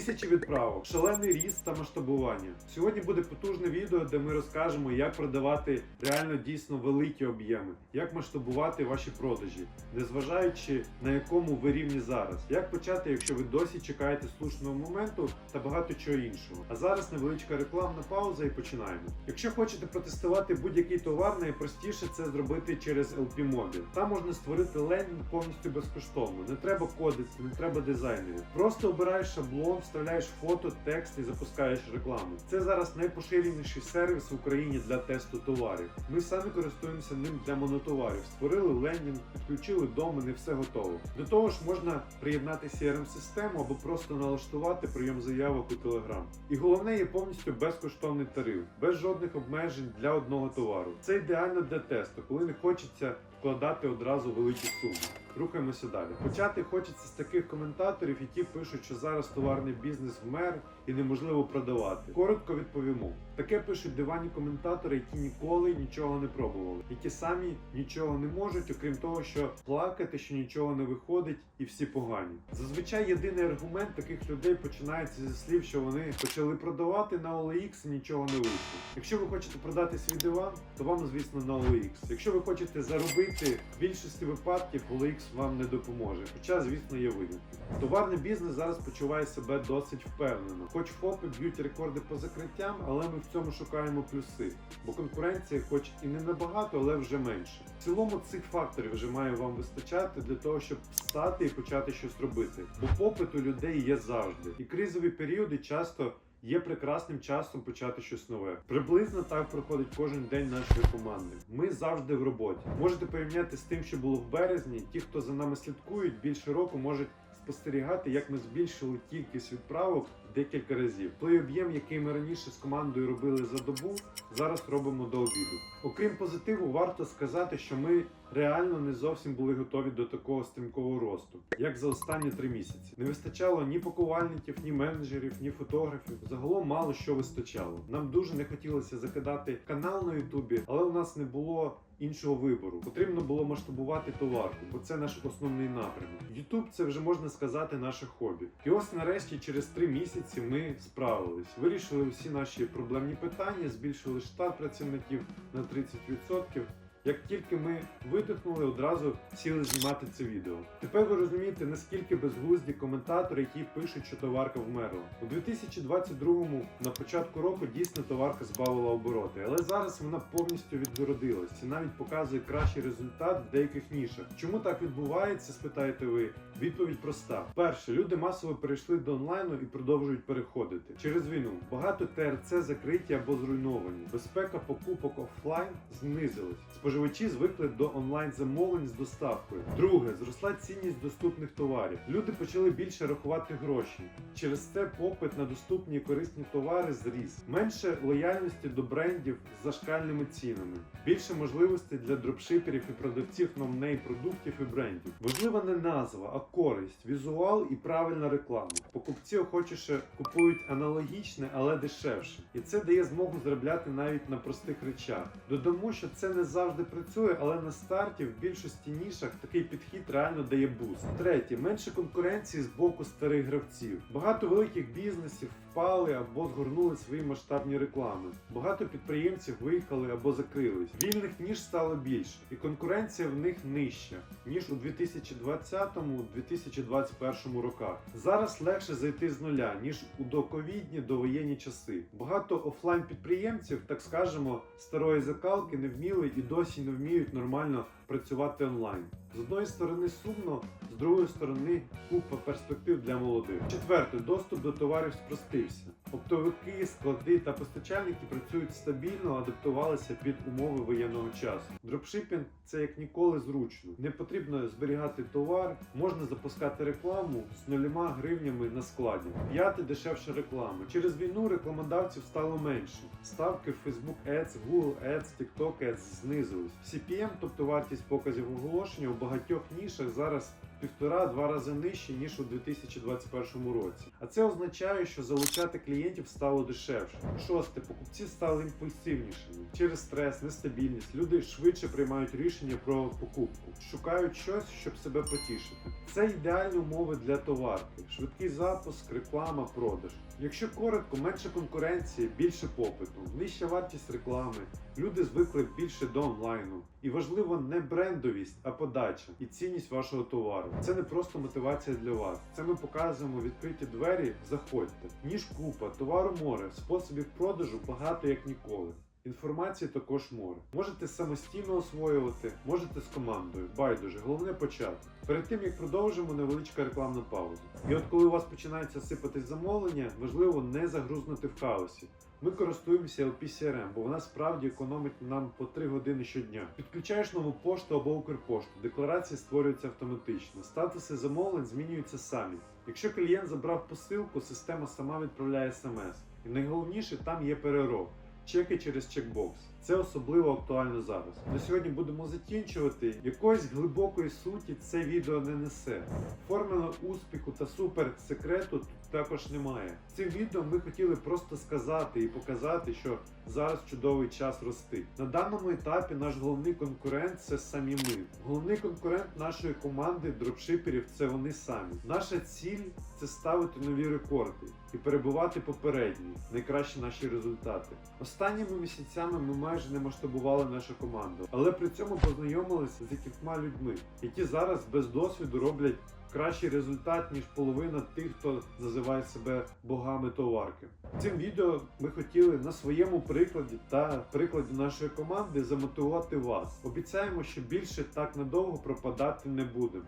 Тисячі відправок, шалений ріст та масштабування. Сьогодні буде потужне відео, де ми розкажемо, як продавати реально дійсно великі об'єми, як масштабувати ваші продажі, незважаючи на якому ви рівні зараз. Як почати, якщо ви досі чекаєте слушного моменту та багато чого іншого. А зараз невеличка рекламна пауза і починаємо. Якщо хочете протестувати будь-який товар, найпростіше це зробити через LP Mobile. Там можна створити лендінг повністю безкоштовно. Не треба кодити, не треба дизайнерів. Просто обираєш шаблон, вставляєш фото, текст і запускаєш рекламу. Це зараз найпоширеніший сервіс в Україні для тесту товарів. Ми самі користуємося ним для монотоварів. Створили лендінг, підключили домен і все готово. До того ж, можна приєднати CRM-систему або просто налаштувати прийом заявок у Telegram. І головне є повністю безкоштовний тариф, без жодних обмежень для одного товару. Це ідеально для тесту, коли не хочеться вкладати одразу великі суми. Рухаємося далі. Почати хочеться з таких коментаторів, які пишуть, що зараз товарний бізнес вмер і неможливо продавати. Коротко відповімо. Таке пишуть дивані коментатори, які ніколи нічого не пробували, які самі нічого не можуть, окрім того, що плакати, що нічого не виходить, і всі погані. Зазвичай єдиний аргумент таких людей починається зі слів, що вони почали продавати на OLX і нічого не вийшло. Якщо ви хочете продати свій диван, то вам, звісно, на OLX. Якщо ви хочете заробити, в більшості випадків OLX вам не допоможе. Хоча, звісно, є винятки. Товарний бізнес зараз почуває себе досить впевнено. Хоч ФОПи б'ють рекорди по закриттям, але ми в цьому шукаємо плюси, бо конкуренція, хоч і не набагато, але вже менше. В цілому цих факторів вже має вам вистачати для того, щоб встати і почати щось робити. Бо попит у людей є завжди, і кризові періоди часто. Є прекрасним часом почати щось нове. Приблизно так проходить кожен день нашої команди. Ми завжди в роботі. Можете порівняти з тим, що було в березні. Ті, хто за нами слідкують, більше року можуть спостерігати, як ми збільшили кількість відправок декілька разів. Той об'єм, який ми раніше з командою робили за добу, зараз робимо до обіду. Окрім позитиву, варто сказати, що ми реально не зовсім були готові до такого стрімкого росту, як за останні три місяці. Не вистачало ні пакувальників, ні менеджерів, ні фотографів. Загалом мало що вистачало. Нам дуже не хотілося закидати канал на Ютубі, але у нас не було. Іншого вибору потрібно було масштабувати товарку, бо це наш основний напрямок. Ютуб це вже можна сказати наше хобі. І ось нарешті, через три місяці, ми справились. Вирішили усі наші проблемні питання, збільшили штат працівників на 30%. Як тільки ми видихнули, одразу сіли знімати це відео. Тепер ви розумієте, наскільки безглузді коментатори, які пишуть, що товарка вмерла. У 2022-му на початку року дійсно товарка збавила обороти, але зараз вона повністю відгородилась. Це навіть показує кращий результат в деяких нішах. Чому так відбувається? Спитаєте ви. Відповідь проста: перше, люди масово перейшли до онлайну і продовжують переходити через війну. Багато ТРЦ закриті або зруйновані. Безпека покупок офлайн знизилась. Споживачі звикли до онлайн замовлень з доставкою. Друге, зросла цінність доступних товарів. Люди почали більше рахувати гроші. Через це попит на доступні і корисні товари зріс. Менше лояльності до брендів з зашкальними цінами. Більше можливостей для дропшиперів і продавців новнейм продуктів і брендів. Важлива не назва, а користь, візуал і правильна реклама. Покупці охочіше купують аналогічне, але дешевше. І це дає змогу заробляти навіть на простих речах. Додамо, що це не завжди працює, але на старті в більшості нішах такий підхід реально дає буст. Третє, менше конкуренції з боку старих гравців. Багато великих бізнесів впали або згорнули свої масштабні реклами. Багато підприємців виїхали або закрились. Вільних ніж стало більше, і конкуренція в них нижча ніж у 2020-2021 роках. Зараз легше зайти з нуля ніж у доковідні довоєнні часи. Багато офлайн підприємців, так скажемо, старої закалки не вміли і досі не вміють нормально працювати онлайн. З одної сторони сумно, з другої сторони купа перспектив для молодих. Четверте, доступ до товарів спростився. Оптовики, склади та постачальники працюють стабільно, адаптувалися під умови воєнного часу. Дропшипінг це як ніколи зручно. Не потрібно зберігати товар, можна запускати рекламу з нульома гривнями на складі. П'яте дешевша реклама. Через війну рекламодавців стало менше. Ставки в Facebook Ads, Google Ads, TikTok Ads знизились. CPM, тобто вартість показів оголошення багатьох нішах зараз півтора-два рази нижче ніж у 2021 році. А це означає, що залучати клієнтів стало дешевше. Шосте, покупці стали імпульсивнішими через стрес, нестабільність. Люди швидше приймають рішення про покупку, шукають щось, щоб себе потішити. Це ідеальні умови для товарки, швидкий запуск, реклама, продаж. Якщо коротко, менше конкуренції, більше попиту, нижча вартість реклами, люди звикли більше до онлайну. І важливо не брендовість, а подача і цінність вашого товару. Це не просто мотивація для вас. Це ми показуємо відкриті двері. Заходьте. Ніж купа, товару море, способів продажу багато як ніколи. Інформації також море. Можете самостійно освоювати, можете з командою. Байдуже, головне почати. Перед тим як продовжимо, невеличка рекламна пауза. І от коли у вас починається сипатись замовлення, важливо не загрузнути в хаосі. Ми користуємося LPCRM, бо вона справді економить нам по 3 години щодня. Підключаєш нову пошту або Укрпошту, декларації створюються автоматично, статуси замовлень змінюються самі. Якщо клієнт забрав посилку, система сама відправляє смс. І найголовніше там є перероб. Чеки через чекбокс. Це особливо актуально зараз. На сьогодні будемо закінчувати. Якоїсь глибокої суті це відео не несе. Формули успіху та супер секрету тут також немає. Цим відео ми хотіли просто сказати і показати, що зараз чудовий час рости. На даному етапі наш головний конкурент це самі ми. Головний конкурент нашої команди дропшиперів це вони самі. Наша ціль це ставити нові рекорди і перебувати попередні, найкращі наші результати. Останніми місяцями ми майже не масштабували нашу команду, але при цьому познайомилися з якимось людьми, які зараз без досвіду роблять кращий результат, ніж половина тих, хто називає себе богами товарки. Цим відео ми хотіли на своєму прикладі та прикладі нашої команди замотивувати вас. Обіцяємо, що більше так надовго пропадати не будемо.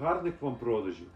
Гарних вам продажів!